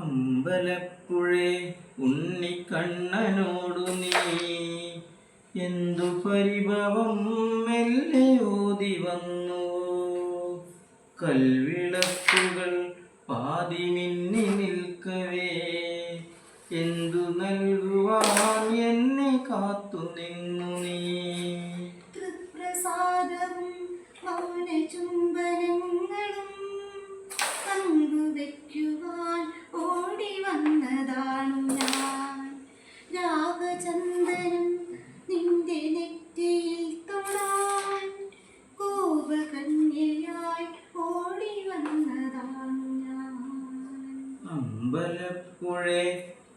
അമ്പലപ്പുഴേ ഉണ്ണിക്കണ്ണനോടു നീ. എന്തു പരിഭവം മെല്ലെ ഓതി വന്നു. കൽവിളക്കുകൾ പാതി മിന്നി നിൽക്കവേ. എന്തു നൽകുവാൻ എന്നെ കാത്തു നിന്നു നീ. തൃപ്രസാദവും മൗനചുംബനങ്ങളും പങ്കുവെക്കുവാൻ ഓടി വന്നതാണു ഞാൻ. രാഗചന്ദനം നിന്റെ നെറ്റിയിൽ തൊടാൻ കോപകന്യയായി ഓടി വന്നതാണ് ഞാൻ. അമ്പലപ്പുഴേ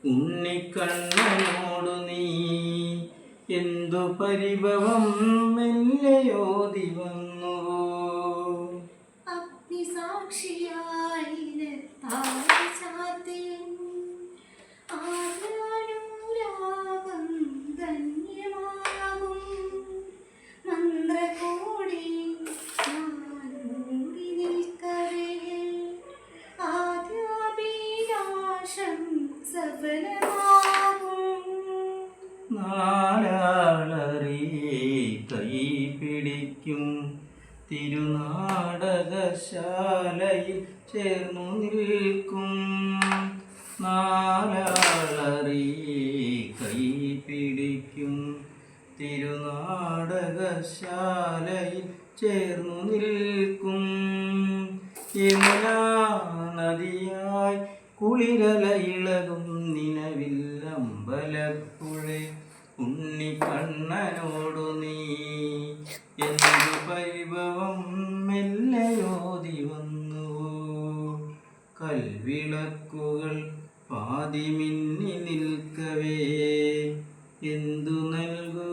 ഉണ്ണിക്കണ്ണനോടു നീ എന്തു പരിഭവം മെല്ലയോതി വന്നു അഗ്നിസാക്ഷിയായി താഴെ ആരാനുരാഗം നാലാളറി കൈ പിടിക്കും തിരുനാടകശാലയിൽ ചേർന്നു നിൽക്കും. നാലാളറി കൈ പിടിക്കും തിരുനാടകശാലയിൽ ചേർന്നു നിൽക്കും. യമുന നദിയായി കുളിരല ഇളകും നിലവിൽ കണ്ണനോടു നീ എന്തു വൈഭവം മെല്ലയോതി വന്നു കൽവിളക്കുകൾ പാതി മിന്നി നിൽക്കവേ. എന്തു നിന്നു